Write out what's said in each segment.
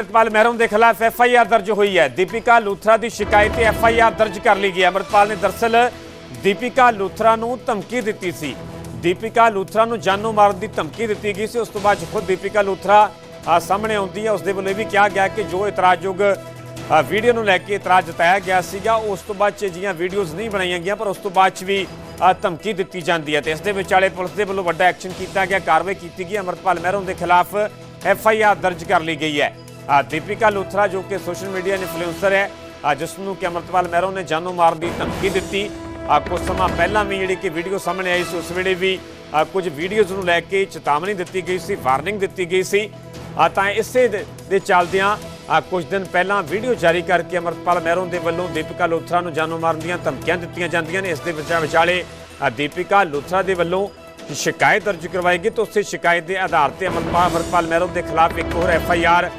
ਅਮਰਪਾਲ ਮਹਿਰਮ ਦੇ ਖਿਲਾਫ F I R ਦਰਜ ਹੋਈ ਹੈ। ਦੀਪਿਕਾ ਲੂਥਰਾ ਦੀ ਸ਼ਿਕਾਇਤ ਤੇ ਐਫ ਆਈ ਆਰ ਦਰਜ ਕਰ ਲਈ ਗਈ ਹੈ। ਅਮਰਪਾਲ ਨੇ ਦਰਸਲ ਦੀਪਿਕਾ ਲੂਥਰਾ ਨੂੰ ਧਮਕੀ ਦਿੱਤੀ ਸੀ। ਦੀਪਿਕਾ ਲੂਥਰਾ ਨੂੰ ਜਾਨੋਂ ਮਾਰਨ ਦੀ ਧਮਕੀ ਦਿੱਤੀ ਗਈ ਸੀ। ਉਸ ਤੋਂ ਬਾਅਦ 'ਚ ਖੁਦ ਦੀਪਿਕਾ ਲੂਥਰਾ ਸਾਹਮਣੇ ਆਉਂਦੀ ਹੈ। ਉਸ ਦੇ ਵੱਲੋਂ ਇਹ ਵੀ ਕਿਹਾ ਗਿਆ ਕਿ ਜੋ ਇਤਰਾਜ਼ਯੋਗ ਵੀਡੀਓ ਨੂੰ ਲੈ ਕੇ ਇਤਰਾਜ਼ ਜਤਾਇਆ ਗਿਆ ਸੀਗਾ, ਉਸ ਤੋਂ ਬਾਅਦ 'ਚ ਜੀਆਂ ਵੀਡੀਓਜ਼ ਨਹੀਂ ਬਣਾਈਆਂ ਗਈਆਂ, ਪਰ ਉਸ ਤੋਂ ਬਾਅਦ 'ਚ ਵੀ ਧਮਕੀ ਦਿੱਤੀ ਜਾਂਦੀ ਹੈ ਤੇ ਇਸ ਦੇ ਵਿਚਾਲੇ ਪੁਲਿਸ ਦੇ ਵੱਲੋਂ ਵੱਡਾ ਐਕਸ਼ਨ ਕੀਤਾ ਗਿਆ, ਕਾਰਵਾਈ ਕੀਤੀ ਗਈ। ਅਮਰਪਾਲ ਮਹਿਰੋਂ ਦੇ ਖਿਲਾਫ ਐਫ ਆਈ ਆਰ ਦਰਜ ਕਰ ਲਈ ਗਈ ਹੈ। ਦੀਪਿਕਾ ਲੂਥਰਾ ਜੋ ਕਿ ਸੋਸ਼ਲ ਮੀਡੀਆ ਇਨਫਲੂਐਂਸਰ ਹੈ ਜਿਸ ਨੂੰ ਕਿ ਅਮਰਪਾਲ ਮਹਿਰੋਂ ਨੇ ਜਾਨੋਂ ਮਾਰਨ ਦੀ ਧਮਕੀ ਦਿੱਤੀ। ਅ, ਕੁਝ ਸਮਾਂ ਪਹਿਲਾਂ ਵੀ ਜਿਹੜੀ ਕਿ ਵੀਡੀਓ ਸਾਹਮਣੇ ਆਈ ਸੀ ਉਸ ਵੇਲੇ ਵੀ ਕੁਝ ਵੀਡੀਓਜ਼ ਨੂੰ ਲੈ ਕੇ ਚੇਤਾਵਨੀ ਦਿੱਤੀ ਗਈ ਸੀ ਵਾਰਨਿੰਗ ਦਿੱਤੀ ਗਈ ਸੀ। ਤਾਂ ਇਸੇ ਦੇ ਦੇ ਚੱਲਦਿਆਂ ਆ ਕੁਝ ਦਿਨ ਪਹਿਲਾਂ ਵੀਡੀਓ ਜਾਰੀ ਕਰਕੇ ਅਮਰਪਾਲ ਮਹਿਰੋਂ ਦੇ ਵੱਲੋਂ ਦੀਪਿਕਾ ਲੋਥਰਾ ਨੂੰ ਜਾਨੋਂ ਮਾਰਨ ਦੀਆਂ ਧਮਕੀਆਂ ਦਿੱਤੀਆਂ ਜਾਂਦੀਆਂ ਨੇ। ਇਸ ਦੇ ਵਿਚਾ ਵਿਚਾਲੇ ਦੀਪਿਕਾ ਲੋਥਰਾ ਦੇ ਵੱਲੋਂ ਸ਼ਿਕਾਇਤ ਦਰਜ ਕਰਵਾਈ ਗਈ। ਤਾਂ ਉਸੇ ਸ਼ਿਕਾਇਤ ਦੇ ਆਧਾਰ ਤੇ ਅਮਰਪਾਲ ਅਮਰਪਾਲ ਮਹਿਰੋਂ ਦੇ ਖਿਲਾਫ ਇੱਕ ਹੋਰ ਐਫ ਆਈ ਆਰ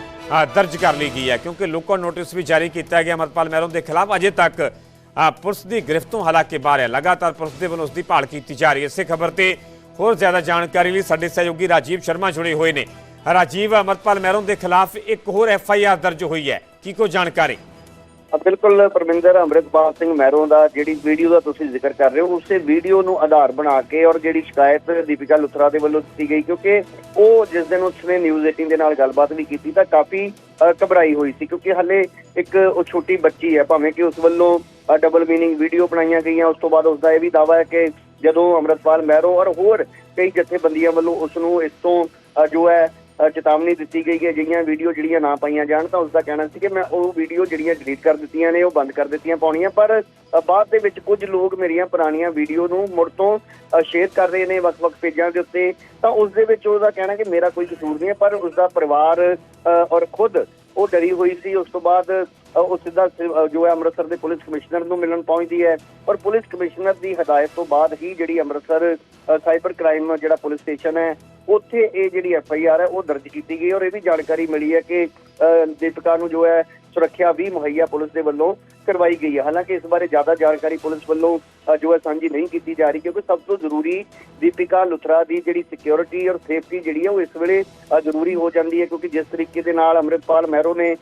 ਦਰਜ ਕਰ ਲਈ ਗਈ ਹੈ, ਕਿਉਂਕਿ ਲੋਕਾਂ ਨੋਟਿਸ ਵੀ ਜਾਰੀ ਕੀਤਾ ਗਿਆ ਅਮਰਪਾਲ ਮਹਿਰੋਂ ਦੇ ਖਿਲਾਫ। ਅਜੇ ਤੱਕ ਪੁਲਿਸ ਦੀ ਗ੍ਰਿਫ਼ਤੋਂ ਹਾਲਾਂਕਿ ਬਾਹਰ ਹੈ। ਲਗਾਤਾਰ ਪੁਲਿਸ ਦੇ ਵੱਲੋਂ ਉਸ ਦੀ ਭਾਲ ਕੀਤੀ ਜਾ ਰਹੀ ਹੈ। ਇਸੇ ਖਬਰ ਤੇ ਹੋਰ ਜ਼ਿਆਦਾ ਜਾਣਕਾਰੀ ਲਈ ਸਾਡੇ ਸਹਿਯੋਗੀ ਰਾਜੀਵ ਸ਼ਰਮਾ ਜੁੜੇ ਹੋਏ ਨੇ। ਰਾਜੀਵ, ਅਮਰਪਾਲ ਮਹਿਰੋਂ ਦੇ ਖਿਲਾਫ ਇੱਕ ਹੋਰ ਐਫ ਆਈ ਆਰ ਦਰਜ ਹੋਈ ਹੈ। ਕੀ ਕੋ ਜਾਣਕਾਰੀ? ਬਿਲਕੁਲ ਪਰਮਿੰਦਰ ਅੰਮ੍ਰਿਤਪਾਲ ਸਿੰਘ ਮਹਿਰੋਂ ਦਾ ਜਿਹੜੀ ਵੀਡੀਓ ਦਾ ਤੁਸੀਂ ਜ਼ਿਕਰ ਕਰ ਰਹੇ ਹੋ, ਉਸੇ ਵੀਡੀਓ ਨੂੰ ਆਧਾਰ ਬਣਾ ਕੇ ਔਰ ਜਿਹੜੀ ਸ਼ਿਕਾਇਤ ਦੀਪਿਕਾ ਲੁਥਰਾ ਦੇ ਵੱਲੋਂ ਦਿੱਤੀ ਗਈ, ਕਿਉਂਕਿ ਉਹ ਜਿਸ ਦਿਨ ਉਸਨੇ ਨਿਊਜ਼ 18 ਦੇ ਨਾਲ ਗੱਲਬਾਤ ਵੀ ਕੀਤੀ ਤਾਂ ਕਾਫੀ ਘਬਰਾਈ ਹੋਈ ਸੀ, ਕਿਉਂਕਿ ਹਲੇ ਇੱਕ ਉਹ ਛੋਟੀ ਬੱਚੀ ਹੈ, ਭਾਵੇਂ ਕਿ ਉਸ ਵੱਲੋਂ ਡਬਲ ਮੀਨਿੰਗ ਵੀਡੀਓ ਬਣਾਈਆਂ ਗਈਆਂ, ਉਸ ਤੋਂ ਬਾਅਦ ਉਸ ਦਾ ਇਹ ਵੀ ਦਾਵਾ ਹੈ ਕਿ ਜਦੋਂ ਅੰਮ੍ਰਿਤਪਾਲ ਮਹਿਰੋ ਔਰ ਹੋਰ ਕਈ ਜਥੇਬੰਦੀਆਂ ਵੱਲੋਂ ਉਸ ਨੂੰ ਇਸ ਤੋਂ ਜੋ ਹੈ ਚੇਤਾਵਨੀ ਦਿੱਤੀ ਗਈ ਕਿ ਅਜਿਹੀਆਂ ਵੀਡੀਓ ਜਿਹੜੀਆਂ ਨਾ ਪਾਈਆਂ ਜਾਣ, ਤਾਂ ਉਸ ਦਾ ਕਹਿਣਾ ਸੀ ਕਿ ਮੈਂ ਉਹ ਵੀਡੀਓ ਜਿਹੜੀਆਂ ਡਿਲੀਟ ਕਰ ਦਿੱਤੀਆਂ ਨੇ, ਉਹ ਬੰਦ ਕਰ ਦਿੱਤੀਆਂ ਪਾਉਣੀਆਂ। ਪਰ ਬਾਅਦ ਦੇ ਵਿੱਚ ਕੁਝ ਲੋਕ ਮੇਰੀਆਂ ਪੁਰਾਣੀਆਂ ਵੀਡੀਓ ਨੂੰ ਮੁੜ ਤੋਂ ਸ਼ੇਅਰ ਕਰ ਰਹੇ ਨੇ ਵੱਖ-ਵੱਖ ਪੇਜਾਂ ਦੇ ਉੱਤੇ, ਤਾਂ ਉਸ ਦੇ ਵਿੱਚ ਉਹਦਾ ਕਹਿਣਾ ਕਿ ਮੇਰਾ ਕੋਈ ਕਸੂਰ ਨਹੀਂ ਹੈ, ਪਰ ਉਸ ਦਾ ਪਰਿਵਾਰ ਔਰ ਖੁਦ ਉਹ ਡਰੀ ਹੋਈ ਸੀ। ਉਸ ਤੋਂ ਬਾਅਦ ਉਹ ਸਿੱਧਾ ਜੋ ਹੈ ਅੰਮ੍ਰਿਤਸਰ ਦੇ ਪੁਲਿਸ ਕਮਿਸ਼ਨਰ ਨੂੰ ਮਿਲਣ ਪਹੁੰਚਦੀ ਹੈ। ਔਰ ਪੁਲਿਸ ਕਮਿਸ਼ਨਰ ਦੀ ਹਦਾਇਤ ਤੋਂ ਬਾਅਦ ਹੀ ਜਿਹੜੀ ਅੰਮ੍ਰਿਤਸਰ ਸਾਈਬਰ ਕ੍ਰਾਈਮ ਜਿਹੜਾ ਪੁਲਿਸ ਸਟੇਸ਼ਨ ਹੈ ਉੱਥੇ ਇਹ ਜਿਹੜੀ ਐਫ ਆਈ ਆਰ ਹੈ ਉਹ ਦਰਜ ਕੀਤੀ ਗਈ ਔਰ ਇਹ ਵੀ ਜਾਣਕਾਰੀ ਮਿਲੀ ਹੈ ਕਿ ਅ, ਦੀਪਿਕਾ ਨੂੰ ਜੋ ਹੈ ਸੁਰੱਖਿਆ ਵੀ ਮੁਹੱਈਆ ਪੁਲਿਸ ਦੇ ਵੱਲੋਂ ਕਰਵਾਈ ਗਈ ਹੈ। ਹਾਲਾਂਕਿ ਇਸ ਬਾਰੇ ਜ਼ਿਆਦਾ ਜਾਣਕਾਰੀ ਪੁਲਿਸ ਵੱਲੋਂ ਜੋ ਹੈ ਸਾਂਝੀ ਨਹੀਂ ਕੀਤੀ ਜਾ ਰਹੀ ਕਿਉਂਕਿ ਸਭ ਤੋਂ ਜ਼ਰੂਰੀ ਦੀਪਿਕਾ ਲੁਥਰਾ ਦੀ ਜਿਹੜੀ ਸਿਕਿਉਰਿਟੀ ਔਰ ਸੇਫਟੀ ਜਿਹੜੀ ਹੈ ਉਹ ਇਸ ਵੇਲੇ ਜ਼ਰੂਰੀ ਹੋ ਜਾਂਦੀ ਹੈ ਕਿਉਂਕਿ ਜਿਸ ਤਰੀਕੇ ਦੇ ਨਾਲ ਅੰਮ੍ਰਿਤਪਾਲ ਮਹਿਰੋ ਨੇ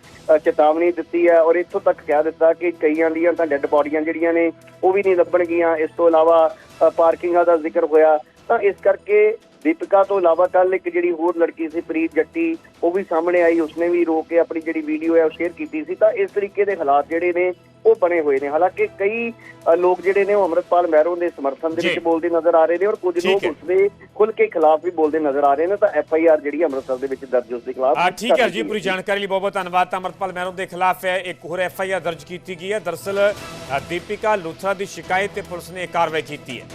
ਚੇਤਾਵਨੀ ਦਿੱਤੀ ਹੈ ਔਰ ਇੱਥੋਂ ਤੱਕ ਕਹਿ ਦਿੱਤਾ ਕਿ ਕਈਆਂ ਦੀਆਂ ਤਾਂ ਡੈੱਡ ਬੋਡੀਆਂ ਜਿਹੜੀਆਂ ਨੇ ਉਹ ਵੀ ਨਹੀਂ ਲੱਭਣਗੀਆਂ। ਇਸ ਤੋਂ ਇਲਾਵਾ ਪਾਰਕਿੰਗਾਂ ਦਾ ਜ਼ਿਕਰ ਹੋਇਆ। ਤਾਂ ਇਸ ਕਰਕੇ ਦੀਪਿਕਾ ਤੋਂ ਇਲਾਵਾ ਕੱਲ ਇੱਕ ਜਿਹੜੀ ਹੋਰ ਲੜਕੀ ਸੀ ਪ੍ਰੀਤ ਜੱਟੀ ਉਹ ਵੀ ਸਾਹਮਣੇ ਆਈ ਉਸਨੇ ਵੀ ਰੋ ਕੇ ਆਪਣੀ ਜਿਹੜੀ ਵੀਡੀਓ ਹੈ ਉਹ ਸ਼ੇਅਰ ਕੀਤੀ ਸੀ। ਤਾਂ ਇਸ ਤਰੀਕੇ ਦੇ ਹਾਲਾਤ ਜਿਹੜੇ ਨੇ ਉਹ ਬਣੇ ਹੋਏ ਨੇ। ਹਾਲਾਂਕਿ ਕਈ ਲੋਕ ਜਿਹੜੇ ਨੇ ਉਹ ਅੰਮ੍ਰਿਤਪਾਲ ਮਹਿਰੋਂ ਦੇ ਸਮਰਥਨ ਦੇ। ਵਿੱਚ ਬੋਲਦੇ ਨਜ਼ਰ ਆ ਰਹੇ ਨੇ ਔਰ ਕੁਝ ਲੋਕ ਹੈ। ਉਸਦੇ ਖੁੱਲ ਕੇ ਖਿਲਾਫ ਵੀ ਬੋਲਦੇ ਨਜ਼ਰ ਆ ਰਹੇ ਨੇ। ਤਾਂ ਐਫ ਆਈ ਆਰ ਜਿਹੜੀ ਅੰਮ੍ਰਿਤਸਰ ਦੇ ਵਿੱਚ ਦਰਜ ਉਸ ਦੇ ਖਿਲਾਫ ਆ ਠੀਕ ਹੈ ਜੀ ਪੂਰੀ ਜਾਣਕਾਰੀ ਲਈ ਬਹੁਤ ਬਹੁਤ ਧੰਨਵਾਦ। ਤਾਂ ਅਮਰਪਾਲ ਮਹਿਰੋਂ ਦੇ ਖਿਲਾਫ ਹੈ ਇੱਕ ਹੋਰ ਐਫ ਆਈ ਆਰ ਦਰਜ ਕੀਤੀ ਗਈ ਹੈ। ਦਰਸਲ ਦੀਪਿਕਾ ਲੂਥਰਾ ਦੀ ਸ਼ਿਕਾਇਤ ਤੇ ਪੁਲਿਸ ਨੇ ਕਾਰਵਾਈ ਕੀਤੀ ਹੈ।